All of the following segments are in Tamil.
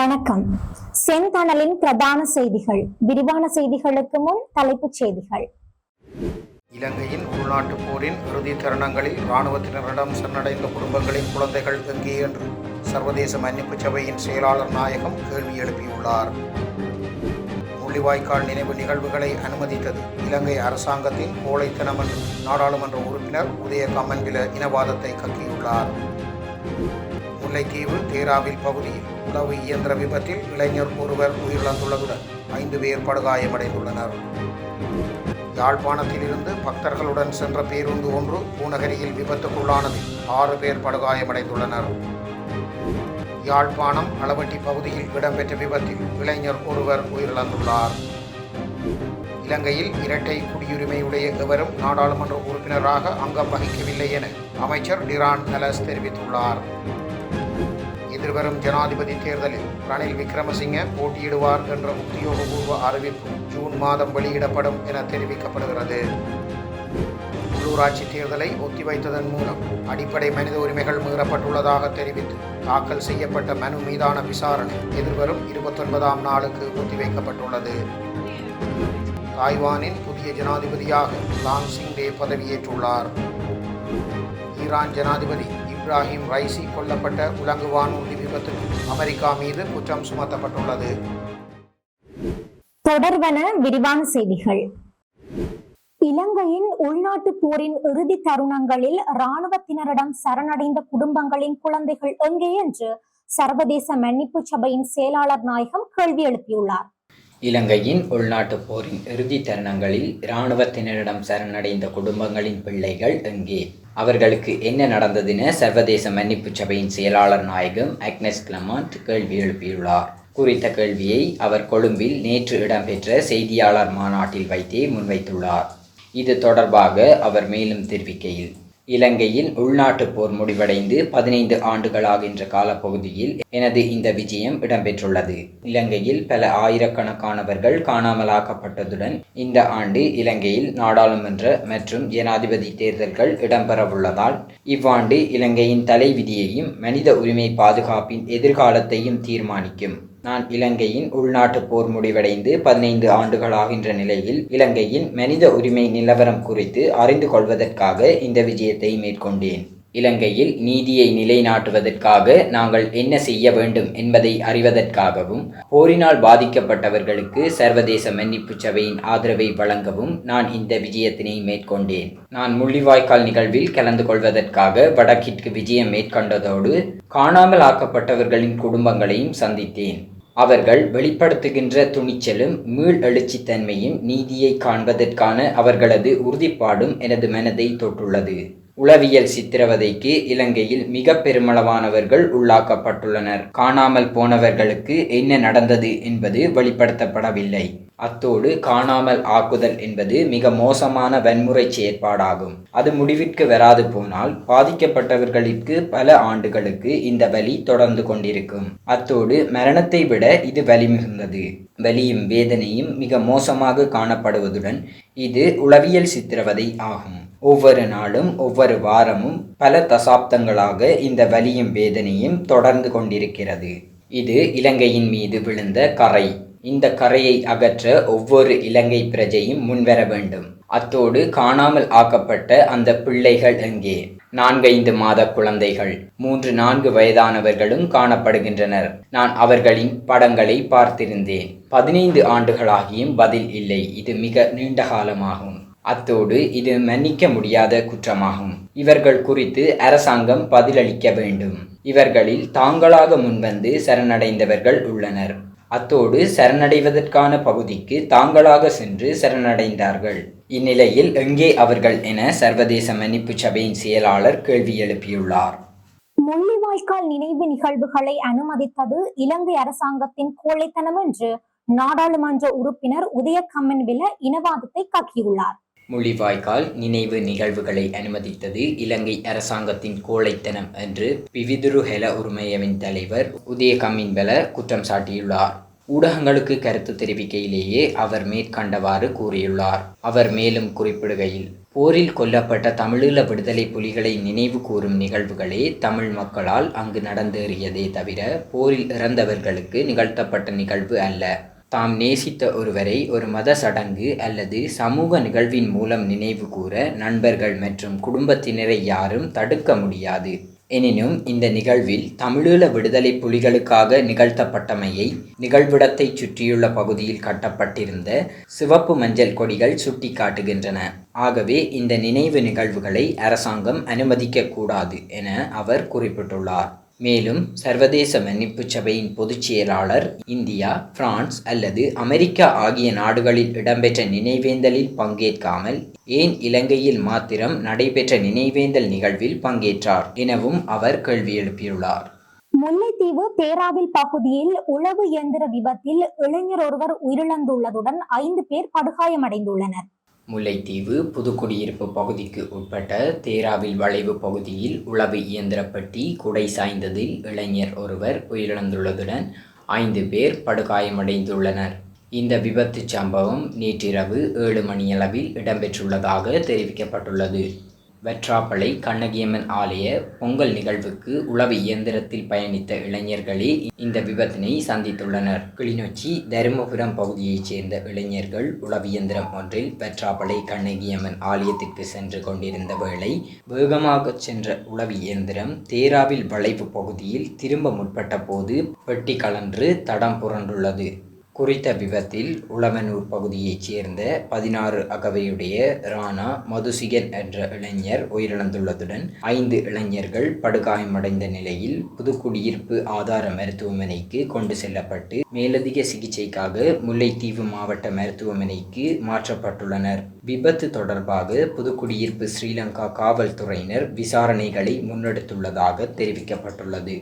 வணக்கம். செந்தணலின் பிரதான செய்திகள். விரிவான செய்திகளுக்கு முன் தலைப்புச் செய்திகள். இலங்கையின் உள்நாட்டுப் போரின் இறுதி தருணங்களில் இராணுவத்தினரிடம் சென்றடைந்த குடும்பங்களின் குழந்தைகள் எங்கே என்று சர்வதேச மன்னிப்பு சபையின் செயலாளர் நாயகம் கேள்வி எழுப்பியுள்ளார். முள்ளிவாய்க்கால் நினைவு நிகழ்வுகளை அனுமதித்தது இலங்கை அரசாங்கத்தின் கோழைத்தனம் என்று நாடாளுமன்ற உறுப்பினர் உதய கமன்கில இனவாதத்தை கக்கியுள்ளார். முல்லைத்தீவு தேராவில் பகுதியில் உளவு இயந்திர விபத்தில் இளைஞர் ஒருவர் உயிரிழந்துள்ளதுடன் ஐந்து பேர் படுகாயமடைந்துள்ளனர். யாழ்ப்பாணத்திலிருந்து பக்தர்களுடன் சென்ற பேருந்து ஒன்று பூநகரியில் விபத்துக்குள்ளானதில் ஆறு பேர் படுகாயமடைந்துள்ளனர். யாழ்ப்பாணம் அளவட்டி பகுதியில் இடம்பெற்ற விபத்தில் இளைஞர் ஒருவர் உயிரிழந்துள்ளார். இலங்கையில் இரட்டை குடியுரிமையுடைய எவரும் நாடாளுமன்ற உறுப்பினராக அங்கம் வகிக்கவில்லை என அமைச்சர் டிரான் நலஸ் தெரிவித்துள்ளார். எதிர்வரும் ஜனாதிபதி தேர்தலில் ரணில் விக்ரமசிங்க போட்டியிடுவார் என்ற உத்தியோகபூர்வ அறிவிப்பு ஜூன் மாதம் வெளியிடப்படும் என தெரிவிக்கப்படுகிறது. உள்ளூராட்சி தேர்தலை ஒத்திவைத்ததன் மூலம் அடிப்படை மனித உரிமைகள் மீறப்பட்டுள்ளதாக தெரிவித்து தாக்கல் செய்யப்பட்ட மனு மீதான விசாரணை எதிர்வரும் இருபத்தொன்பதாம் நாளுக்கு ஒத்திவைக்கப்பட்டுள்ளது. தாய்வானின் புதிய ஜனாதிபதியாக லாங் சிங் டே பதவியேற்றுள்ளார். ஈரான் ஜனாதிபதி இப்ராஹிம் ரைசி கொல்லப்பட்ட உலங்கு வானூர்தி விபத்துக்கு அமெரிக்கா மீது குற்றம் சுமத்தப்பட்டுள்ளது. தொடர்வன விரிவான செய்திகள். இலங்கையின் உள்நாட்டு போரின் இறுதி தருணங்களில் இராணுவத்தினரிடம் சரணடைந்த குடும்பங்களின் குழந்தைகள் எங்கே என்று சர்வதேச மன்னிப்பு சபையின் செயலாளர் நாயகம் கேள்வி எழுப்பியுள்ளார். இலங்கையின் உள்நாட்டுப் போரின் இறுதி தருணங்களில் இராணுவத்தினரிடம் சரணடைந்த குடும்பங்களின் பிள்ளைகள் எங்கே? அவர்களுக்கு என்ன நடந்ததுன்னு சர்வதேச மன்னிப்பு சபையின் செயலாளர் நாயகம் அக்னஸ் கிளமாண்ட் கேள்வி எழுப்பியுள்ளார். குறித்த கேள்வியை அவர் கொழும்பில் நேற்று இடம்பெற்ற செய்தியாளர் மாநாட்டில் வைத்தே முன்வைத்துள்ளார். இது தொடர்பாக அவர் மேலும் தெரிவிக்கையில் இலங்கையில் உள்நாட்டுப் போர் முடிவடைந்து பதினைந்து ஆண்டுகளாகின்ற காலப்பகுதியில் எனது இந்த விஜயம் இடம்பெற்றுள்ளது. இலங்கையில் பல ஆயிரக்கணக்கானவர்கள் காணாமலாக்கப்பட்டதுடன் இந்த ஆண்டு இலங்கையில் நாடாளுமன்ற மற்றும் ஜனாதிபதி தேர்தல்கள் இடம்பெறவுள்ளதால் இவ்வாண்டு இலங்கையின் தலைவிதியையும் மனித உரிமை பாதுகாப்பின் எதிர்காலத்தையும் தீர்மானிக்கும். நான் இலங்கையின் உள்நாட்டுப் போர் முடிவடைந்து பதினைந்து ஆண்டுகளாகின்ற நிலையில் இலங்கையின் மனித உரிமை நிலவரம் குறித்து அறிந்து கொள்வதற்காக இந்த விஜயத்தை மேற்கொண்டேன். இலங்கையில் நீதியை நிலைநாட்டுவதற்காக நாங்கள் என்ன செய்ய வேண்டும் என்பதை அறிவதற்காகவும் போரினால் பாதிக்கப்பட்டவர்களுக்கு சர்வதேச மன்னிப்பு சபையின் ஆதரவை வழங்கவும் நான் இந்த விஜயத்தினை மேற்கொண்டேன். நான் முள்ளிவாய்க்கால் நிகழ்வில் கலந்து கொள்வதற்காக வடக்கிற்கு விஜயம் மேற்கொண்டதோடு காணாமல் ஆக்கப்பட்டவர்களின் குடும்பங்களையும் சந்தித்தேன். அவர்கள் வெளிப்படுத்துகின்ற துணிச்சலும் மீள் எழுச்சித்தன்மையும் நீதியை காண்பதற்கான அவர்களது உறுதிப்பாடும் எனது மனதை தொட்டுள்ளது. உளவியல் சித்திரவதைக்கு இலங்கையில் மிக பெருமளவானவர்கள் உள்ளாக்கப்பட்டுள்ளனர். காணாமல் போனவர்களுக்கு என்ன நடந்தது என்பது வெளிப்படுத்தப்படவில்லை. அத்தோடு காணாமல் ஆக்குதல் என்பது மிக மோசமான வன்முறை செயற்பாடாகும். அது முடிவிற்கு வராது போனால் பாதிக்கப்பட்டவர்களுக்கு பல ஆண்டுகளுக்கு இந்த வலி தொடர்ந்து கொண்டிருக்கும். அத்தோடு மரணத்தை விட இது வலி மிகுந்தது வலியும் வேதனையும் மிக மோசமாக காணப்படுவதுடன் இது உளவியல் சித்திரவதை ஆகும். ஒவ்வொரு நாளும் ஒவ்வொரு வாரமும் பல தசாப்தங்களாக இந்த வலியும் வேதனையும் தொடர்ந்து கொண்டிருக்கிறது. இது இலங்கையின் மீது விழுந்த கரை. இந்த கரையை அகற்ற ஒவ்வொரு இலங்கை பிரஜையும் முன்வர வேண்டும். அத்தோடு காணாமல் ஆக்கப்பட்ட அந்த பிள்ளைகள் எங்கே? நான்கைந்து மாத குழந்தைகள். மூன்று நான்கு வயதானவர்களும் காணப்படுகின்றனர். நான் அவர்களின் படங்களை பார்த்திருந்தேன். பதினைந்து ஆண்டுகளாகியும் பதில் இல்லை. இது மிக நீண்ட காலமாகும். அத்தோடு இது மன்னிக்க முடியாத குற்றமாகும். இவர்கள் குறித்து அரசாங்கம் பதிலளிக்க வேண்டும். இவர்களில் தாங்களாக முன்வந்து சரணடைந்தவர்கள் உள்ளனர். அத்தோடு சரணடைவதற்கான பகுதிக்கு தாங்களாக சென்று சரணடைந்தார்கள். இந்நிலையில் எங்கே அவர்கள் என சர்வதேச மன்னிப்பு சபையின் செயலாளர் கேள்வி எழுப்பியுள்ளார். முள்ளிவாய்க்கால் நினைவு நிகழ்வுகளை அனுமதித்தது இலங்கை அரசாங்கத்தின் கோழைத்தனம் என்று நாடாளுமன்ற உறுப்பினர் உதயகம்மன் வில இனவாதத்தை காக்கியுள்ளார் முள்ளிவாய்க்கால் நினைவு நிகழ்வுகளை அனுமதித்தது இலங்கை அரசாங்கத்தின் கோழைத்தனம் என்று பிவிதுரு ஹெல உரிமையவின் தலைவர் உதய கம்மின்பல குற்றம் சாட்டியுள்ளார். ஊடகங்களுக்கு கருத்து தெரிவிக்கையிலேயே அவர் மேற்கண்டவாறு கூறியுள்ளார். அவர் மேலும் குறிப்பிடுகையில் போரில் கொல்லப்பட்ட தமிழீழ விடுதலை புலிகளை நினைவு கூறும் நிகழ்வுகளே தமிழ் மக்களால் அங்கு நடந்தேறியதே தவிர போரில் இறந்தவர்களுக்கு நிகழ்த்தப்பட்ட நிகழ்வு அல்ல. தாம் நேசித்த ஒருவரை ஒரு மத சடங்கு அல்லது சமூக நிகழ்வின் மூலம் நினைவு கூற நண்பர்கள் மற்றும் குடும்பத்தினரை யாரும் தடுக்க முடியாது. எனினும் இந்த நிகழ்வில் தமிழீழ விடுதலை புலிகளுக்காக நிகழ்த்தப்பட்டமையை நிகழ்விடத்தைச் சுற்றியுள்ள பகுதியில் கட்டப்பட்டிருந்த சிவப்பு மஞ்சள் கொடிகள் சுட்டிக்காட்டுகின்றன. ஆகவே இந்த நினைவு நிகழ்வுகளை அரசாங்கம் அனுமதிக்கக்கூடாது என அவர் குறிப்பிட்டுள்ளார். மேலும் சர்வதேச மன்னிப்புச் சபையின் பொதுச் செயலாளர் இந்தியா பிரான்ஸ் அல்லது அமெரிக்கா ஆகிய நாடுகளில் இடம்பெற்ற நினைவேந்தலில் பங்கேற்காமல் ஏன் இலங்கையில் மாத்திரம் நடைபெற்ற நினைவேந்தல் நிகழ்வில் பங்கேற்றார் எனவும் அவர் கேள்வி எழுப்பியுள்ளார். முல்லைத்தீவு தேராவில் பகுதியில் உளவு இயந்திர விபத்தில் இளைஞர் ஒருவர் உயிரிழந்துள்ளதுடன் ஐந்து பேர் படுகாயமடைந்துள்ளனர். முல்லைத்தீவு புதுக்குடியிருப்பு பகுதிக்கு உட்பட்ட தேராவில் வளைவு பகுதியில் உளவு இயந்திரப்பட்டி குடை சாய்ந்ததில் இளைஞர் ஒருவர் உயிரிழந்துள்ளதுடன் ஐந்து பேர் படுகாயமடைந்துள்ளனர். இந்த விபத்து சம்பவம் நேற்றிரவு ஏழு மணியளவில் இடம்பெற்றுள்ளதாக தெரிவிக்கப்பட்டுள்ளது. வெற்றாப்பளை கண்ணகியம்மன் ஆலய பொங்கல் நிகழ்வுக்கு உளவு இயந்திரத்தில் பயணித்த இளைஞர்களே இந்த விபத்தினை சந்தித்துள்ளனர். கிளிநொச்சி தருமபுரம் பகுதியைச் சேர்ந்த இளைஞர்கள் உளவு இயந்திரம் ஒன்றில் வெற்றாப்பளை கண்ணகியம்மன் ஆலயத்திற்கு சென்று கொண்டிருந்த வேளை வேகமாகச் சென்ற உளவு இயந்திரம் தேராவில் வளைவு பகுதியில் திரும்ப முற்பட்ட போது பெட்டி கலன்று தடம் புரண்டுள்ளது. குறித்த விபத்தில் உளவனூர் பகுதியைச் சேர்ந்த பதினாறு அகவையுடைய ராணா மதுசிகன் என்ற இளைஞர் உயிரிழந்துள்ளதுடன் ஐந்து இளைஞர்கள் படுகாயமடைந்த நிலையில் புதுக்குடியிருப்பு ஆதார மருத்துவமனைக்கு கொண்டு செல்லப்பட்டு மேலதிக சிகிச்சைக்காக முல்லைத்தீவு மாவட்ட மருத்துவமனைக்கு மாற்றப்பட்டுள்ளனர். விபத்து தொடர்பாக புதுக்குடியிருப்பு ஸ்ரீலங்கா காவல்துறையினர் விசாரணைகளை முன்னெடுத்துள்ளதாக தெரிவிக்கப்பட்டுள்ளது.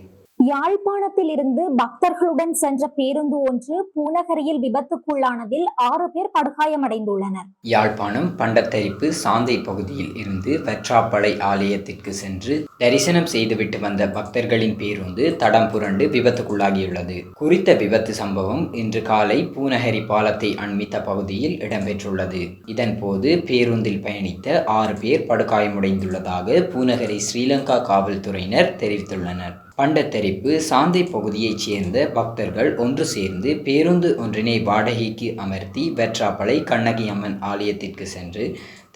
யாழ்ப்பாணத்தில் இருந்து பக்தர்களுடன் சென்ற பேருந்து ஒன்று பூநகரியில் விபத்துக்குள்ளானதில் ஆறு பேர் படுகாயமடைந்துள்ளனர். யாழ்ப்பாணம் பண்டத்தரிப்பு சாந்தை பகுதியில் இருந்து வெற்றாப்பளை ஆலயத்திற்கு சென்று தரிசனம் செய்துவிட்டு வந்த பக்தர்களின் பேருந்து தடம் புரண்டு விபத்துக்குள்ளாகியுள்ளது. குறித்த விபத்து சம்பவம் இன்று காலை பூநகரி பாலத்தை அண்மித்த பகுதியில் இடம்பெற்றுள்ளது. இதன்போது பேருந்தில் பயணித்த ஆறு பேர் படுகாயமடைந்துள்ளதாக பூநகரி ஸ்ரீலங்கா காவல்துறையினர் தெரிவித்துள்ளனர். பண்டத்தரிப்பு சாந்தை பகுதியைச் சேர்ந்த பக்தர்கள் ஒன்று சேர்ந்து பேருந்து ஒன்றினை வாடகைக்கு அமர்த்தி வெற்றாப்பளை கண்ணகி அம்மன் ஆலயத்திற்கு சென்று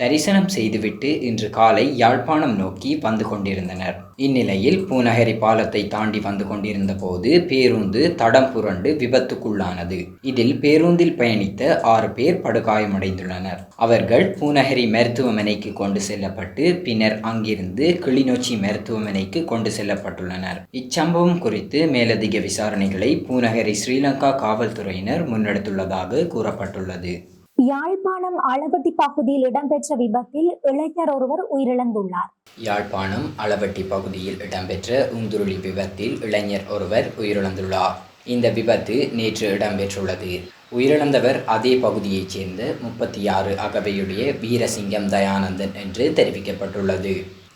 தரிசனம் செய்துவிட்டு இன்று காலை யாழ்ப்பாணம் நோக்கி வந்து கொண்டிருந்தனர். இந்நிலையில் பூநகரி பாலத்தை தாண்டி வந்து கொண்டிருந்த போது பேருந்து தடம் புரண்டு விபத்துக்குள்ளானது. இதில் பேருந்தில் பயணித்த ஆறு பேர் படுகாயமடைந்துள்ளனர். அவர்கள் பூநகரி மருத்துவமனைக்கு கொண்டு செல்லப்பட்டு பின்னர் அங்கிருந்து கிளிநொச்சி மருத்துவமனைக்கு கொண்டு செல்லப்பட்டுள்ளனர். இச்சம்பவம் குறித்து மேலதிக விசாரணைகளை பூநகரி ஸ்ரீலங்கா காவல்துறையினர் முன்னெடுத்துள்ளதாக கூறப்பட்டுள்ளது. யாழ்ப்பாணம் அளவட்டி பகுதியில் இடம்பெற்ற விபத்தில் இளைஞர் ஒருவர் உயிரிழந்துள்ளார். யாழ்ப்பாணம் அளவட்டி பகுதியில் இடம்பெற்ற உந்துருளி விபத்தில் இளைஞர் ஒருவர் உயிரிழந்துள்ளார். இந்த விபத்து நேற்று இடம்பெற்றுள்ளது. உயிரிழந்தவர் அதே பகுதியைச் சேர்ந்த முப்பத்தி ஆறு அகவையுடைய வீரசிங்கம் தயானந்தன் என்று தெரிவிக்கப்பட்டுள்ளது.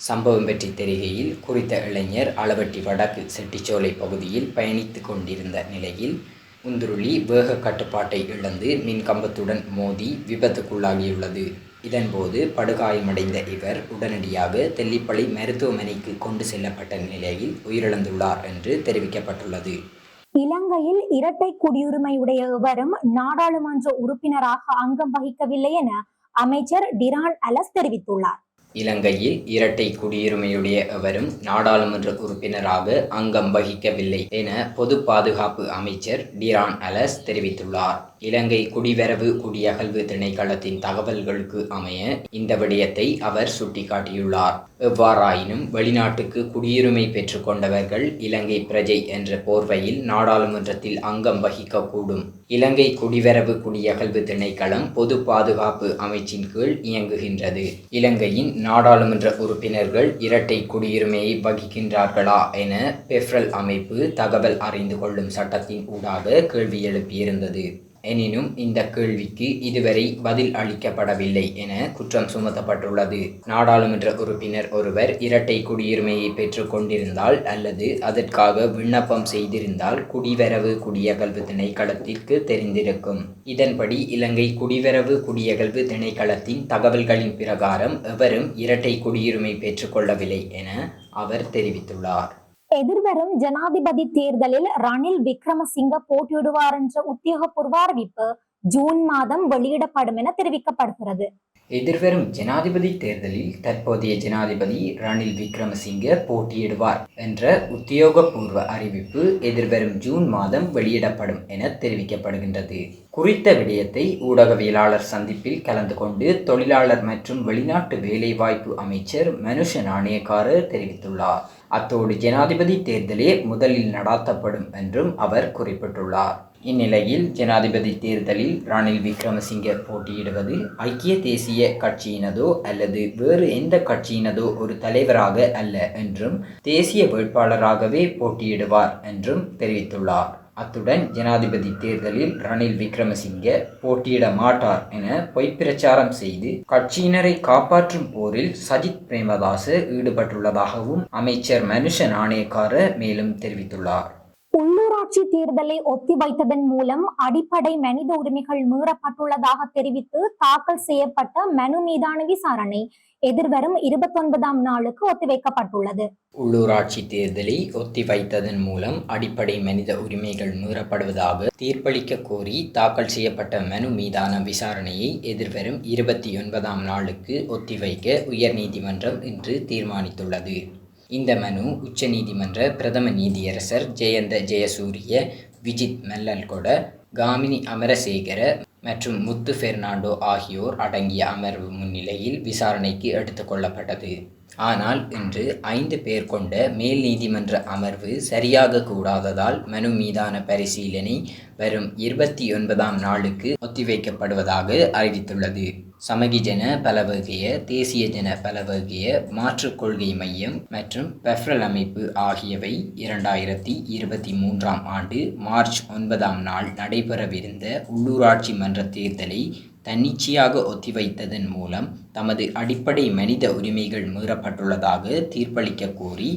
சம்பவம் பற்றி தெரிகையில் குறித்த இளைஞர் அளவட்டி வடக்கு செட்டிச்சோலை பகுதியில் பயணித்து கொண்டிருந்த நிலையில் உந்துருளி வேக கட்டுப்பாட்டை இழந்து மின்கம்பத்துடன் மோதி விபத்துக்குள்ளாகியுள்ளது. இதன்போது படுகாயமடைந்த இவர் உடனடியாக தெல்லிப்பள்ளி மருத்துவமனைக்கு கொண்டு செல்லப்பட்ட நிலையில் உயிரிழந்துள்ளார் என்று தெரிவிக்கப்பட்டுள்ளது. இலங்கையில் இரட்டை குடியுரிமையுடைய எவரும் நாடாளுமன்ற உறுப்பினராக அங்கம் வகிக்கவில்லை என அமைச்சர் டிரான் அலஸ் தெரிவித்துள்ளார். இலங்கையில் இரட்டை குடியுரிமையுடைய எவரும் நாடாளுமன்ற உறுப்பினராக அங்கம் வகிக்கவில்லை என பொது பாதுகாப்பு அமைச்சர் டிரான் அலஸ் தெரிவித்துள்ளார். இலங்கை குடிவரவு குடியகல்வு திணைக்களத்தின் தகவல்களுக்கு அமைய இந்த விடயத்தை அவர் சுட்டிக்காட்டியுள்ளார். எவ்வாறாயினும் வெளிநாட்டுக்கு குடியுரிமை பெற்றுக்கொண்டவர்கள் இலங்கை பிரஜை என்ற போர்வையில் நாடாளுமன்றத்தில் அங்கம் வகிக்கக்கூடும். இலங்கை குடிவரவு குடியகல்வு திணைக்களம் பொது பாதுகாப்பு அமைச்சின் கீழ் இயங்குகின்றது. இலங்கையின் நாடாளுமன்ற உறுப்பினர்கள் இரட்டை குடியுரிமையை வகிக்கின்றார்களா என பெஃப்ரல் அமைப்பு தகவல் அறிந்து கொள்ளும் சட்டத்தின் ஊடாக கேள்வி எழுப்பியிருந்தது. எனினும் இந்த கேள்விக்கு இதுவரை பதில் அளிக்கப்படவில்லை என குற்றம் சுமத்தப்பட்டுள்ளது. நாடாளுமன்ற உறுப்பினர் ஒருவர் இரட்டை குடியுரிமையை பெற்றுக் கொண்டிருந்தால் அல்லது அதற்காக விண்ணப்பம் செய்திருந்தால் குடிவரவு குடியகல்வு திணைக்களத்திற்கு தெரிந்திருக்கும். இதன்படி இலங்கை குடிவரவு குடியகல்வு திணைக்களத்தின் தகவல்களின் பிரகாரம் எவரும் இரட்டை குடியுரிமை பெற்றுக்கொள்ளவில்லை என அவர் தெரிவித்துள்ளார். எதிர்வரும் ஜனாதிபதி தேர்தலில் ரணில் விக்ரமசிங்க போட்டியிடுவார் என்ற உத்தியோகபூர்வ அறிவிப்பு ஜூன் மாதம் வெளியிடப்படும் என தெரிவிக்கப்படுகிறது. எதிர்வரும் ஜனாதிபதி தேர்தலில் தற்போதைய ஜனாதிபதி ரணில் விக்ரமசிங்க போட்டியிடுவார் என்ற உத்தியோகபூர்வ அறிவிப்பு எதிர்வரும் ஜூன் மாதம் வெளியிடப்படும் என தெரிவிக்கப்படுகின்றது. குறித்த விடயத்தை ஊடகவியலாளர் சந்திப்பில் கலந்து கொண்டு தொழிலாளர் மற்றும் வெளிநாட்டு வேலைவாய்ப்பு அமைச்சர் மனுஷ நாணயக்காரர் தெரிவித்துள்ளார். அத்தோடு ஜனாதிபதி தேர்தலே முதலில் நடாத்தப்படும் என்றும் அவர் குறிப்பிட்டுள்ளார். இந்நிலையில் ஜனாதிபதி தேர்தலில் ரணில் விக்ரமசிங்க போட்டியிடுவது ஐக்கிய தேசிய கட்சியினதோ அல்லது வேறு எந்த கட்சியினதோ ஒரு தலைவராக அல்ல என்றும் தேசிய வேட்பாளராகவே போட்டியிடுவார் என்றும் தெரிவித்துள்ளார். அத்துடன் ஜனாதிபதி தேர்தலில் ரணில் விக்ரமசிங்க போட்டியிட மாட்டார் என பொய்ப்பிரச்சாரம் செய்து கட்சியினரை காப்பாற்றும் போரில் சஜித் பிரேமதாச ஈடுபட்டுள்ளதாகவும் அமைச்சர் மனுஷ நாணயக்கார மேலும் தெரிவித்துள்ளார். உள்ளூராட்சி தேர்தலை ஒத்திவைத்ததன் மூலம் அடிப்படை மனித உரிமைகள் மீறப்பட்டுள்ளதாக தெரிவித்து தாக்கல் செய்யப்பட்ட மனு மீதான விசாரணை எதிர்வரும் இருபத்தொன்பதாம் நாளுக்கு ஒத்திவைக்கப்பட்டுள்ளது. உள்ளூராட்சி தேர்தலை ஒத்திவைத்ததன் மூலம் அடிப்படை மனித உரிமைகள் மீறப்படுவதாக தீர்ப்பளிக்க கோரி தாக்கல் செய்யப்பட்ட மனு மீதான விசாரணையை எதிர்வரும் இருபத்தி ஒன்பதாம் நாளுக்கு ஒத்திவைக்க உயர்நீதிமன்றம் இன்று தீர்மானித்துள்ளது. இந்த மனு உச்சநீதிமன்ற பிரதம நீதியரசர் ஜெயந்த ஜெயசூரிய விஜித் மெல்லல்கொட காமினி அமரசேகர மற்றும் முத்து பெர்னாண்டோ ஆகியோர் அடங்கிய அமர்வு முன்னிலையில் விசாரணைக்கு எடுத்துக்கொள்ளப்பட்டது ஆனால் இன்று ஐந்து பேர் கொண்ட மேல் நீதிமன்ற அமர்வு சரியாக கூடாததால் மனு மீதான பரிசீலனை வரும் இருபத்தி ஒன்பதாம் நாளுக்கு ஒத்திவைக்கப்படுவதாக அறிவித்துள்ளது. சமகிஜன பலவகைய தேசிய ஜன பலவகைய மாற்றுக் கொள்கை மையம் மற்றும் பெஃப்ரல் அமைப்பு ஆகியவை இரண்டாயிரத்தி இருபத்தி மூன்றாம் ஆண்டு மார்ச் ஒன்பதாம் நாள் நடைபெறவிருந்த உள்ளூராட்சி மன்ற தேர்தலை தன்னிச்சையாக ஒத்திவைத்ததன் மூலம் தமது அடிப்படை மனித உரிமைகள் மீறப்பட்டுள்ளதாக தீர்ப்பளிக்க கோரி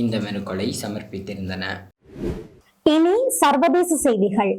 இந்த மனுக்களை சமர்ப்பித்திருந்தன. இனி சர்வதேச செய்திகள்.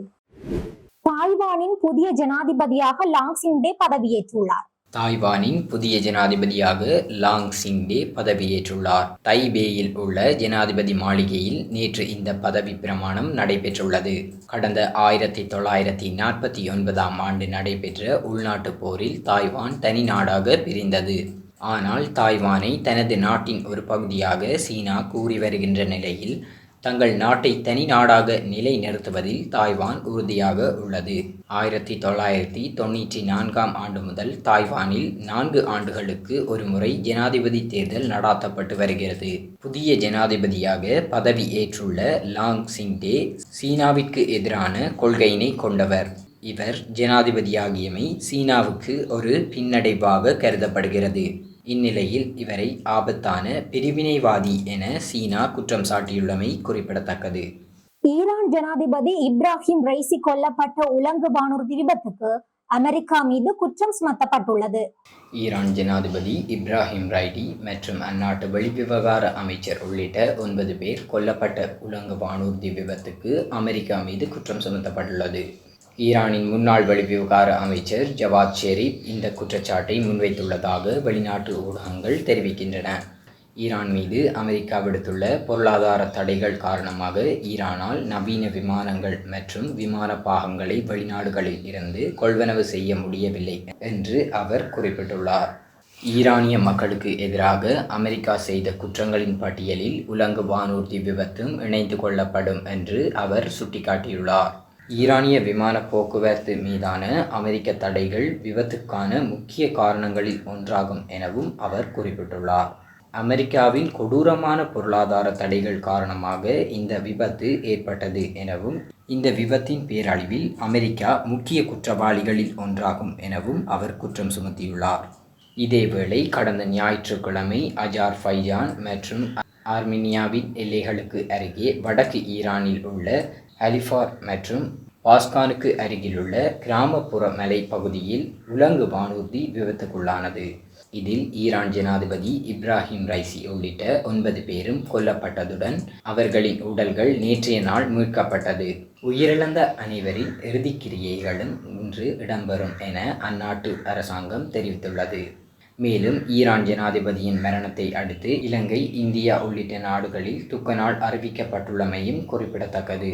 தாய்வானின் புதிய ஜனாதிபதியாக லாங் சிங்டே பதவியேற்றுள்ளார். தாய்வானின் புதிய ஜனாதிபதியாக லாங் சிங்டே பதவியேற்றுள்ளார். தைபேயில் உள்ள ஜனாதிபதி மாளிகையில் நேற்று இந்த பதவி பிரமாணம் நடைபெற்றுள்ளது. கடந்த ஆயிரத்தி தொள்ளாயிரத்தி நாற்பத்தி ஒன்பதாம் ஆண்டு நடைபெற்ற உள்நாட்டுப் போரில் தாய்வான் தனி நாடாக பிரிந்தது. ஆனால் தாய்வானை தனது நாட்டின் ஒரு பகுதியாக சீனா கூறி வருகின்ற நிலையில் தங்கள் நாட்டை தனி நாடாக நிலைநிறுத்துவதில் தாய்வான் உறுதியாக உள்ளது. ஆயிரத்தி தொள்ளாயிரத்தி தொண்ணூற்றி நான்காம் ஆண்டு முதல் தாய்வானில் நான்கு ஆண்டுகளுக்கு ஒரு முறை ஜனாதிபதி தேர்தல் நடாத்தப்பட்டு வருகிறது. புதிய ஜனாதிபதியாக பதவி ஏற்றுள்ள லாங் சிங்டே சீனாவிற்கு எதிரான கொள்கையினை கொண்டவர். இவர் ஜனாதிபதியாகியமை சீனாவுக்கு ஒரு பின்னடைவாக கருதப்படுகிறது. இந்நிலையில் இவரை ஆபத்தான பிரிவினைவாதி என சீனா குற்றம் சாட்டியுள்ளமை குறிப்பிடத்தக்கது. ஈரான் ஜனாதிபதி இப்ராஹிம் ரைசி கொல்லப்பட்ட உலங்கு வானூர்தி விபத்துக்கு அமெரிக்கா மீது குற்றம் சுமத்தப்பட்டுள்ளது. ஈரான் ஜனாதிபதி இப்ராஹிம் ரைடி மற்றும் அந்நாட்டு வெளிவிவகார அமைச்சர் உள்ளிட்ட ஒன்பது பேர் கொல்லப்பட்ட உலங்கு வானூர்தி விபத்துக்கு அமெரிக்கா மீது குற்றம் சுமத்தப்பட்டுள்ளது. ஈரானின் முன்னாள் வெளிவிவகார அமைச்சர் ஜவாத் ஷெரீப் இந்த குற்றச்சாட்டை முன்வைத்துள்ளதாக வெளிநாட்டு ஊடகங்கள் தெரிவிக்கின்றன. ஈரான் மீது அமெரிக்கா விடுத்துள்ள பொருளாதார தடைகள் காரணமாக ஈரானால் நவீன விமானங்கள் மற்றும் விமான பாகங்களை வெளிநாடுகளில் இருந்து கொள்வனவு செய்ய முடியவில்லை என்று அவர் குறிப்பிட்டுள்ளார். ஈரானிய மக்களுக்கு எதிராக அமெரிக்கா செய்த குற்றங்களின் பட்டியலில் உலங்கு வானூர்தி விபத்தும் இணைத்து கொள்ளப்படும் என்று அவர் சுட்டிக்காட்டியுள்ளார். ஈரானிய விமான போக்குவரத்து மீதான அமெரிக்க தடைகள் விபத்துக்கான முக்கிய காரணங்களில் ஒன்றாகும் எனவும் அவர் குறிப்பிட்டுள்ளார். அமெரிக்காவின் கொடூரமான பொருளாதார தடைகள் காரணமாக இந்த விபத்து ஏற்பட்டது எனவும் இந்த விபத்தின் பேரழிவில் அமெரிக்கா முக்கிய குற்றவாளிகளில் ஒன்றாகும் எனவும் அவர் குற்றம் சுமத்தியுள்ளார். இதேவேளை கடந்த ஞாயிற்றுக்கிழமை அஜார் ஃபைஜான் மற்றும் ஆர்மீனியாவின் எல்லைகளுக்கு அருகே வடக்கு ஈரானில் உள்ள அலிஃபார் மற்றும் பாஸ்கானுக்கு அருகிலுள்ள கிராமப்புற மலை பகுதியில் உலங்கு வானூர்தி விபத்துக்குள்ளானது. இதில் ஈரான் ஜனாதிபதி இப்ராஹிம் ரைசி உள்ளிட்ட ஒன்பது பேரும் கொல்லப்பட்டதுடன் அவர்களின் உடல்கள் நேற்றைய நாள் மீட்கப்பட்டது. உயிரிழந்த அனைவரின் இறுதிக்கிரியைகளும் இன்று இடம்பெறும் என அந்நாட்டு அரசாங்கம் தெரிவித்துள்ளது. மேலும் ஈரான் ஜனாதிபதியின் மரணத்தை அடுத்து இலங்கை இந்தியா உள்ளிட்ட நாடுகளில் துக்க நாள் அறிவிக்கப்பட்டுள்ளமையும் குறிப்பிடத்தக்கது.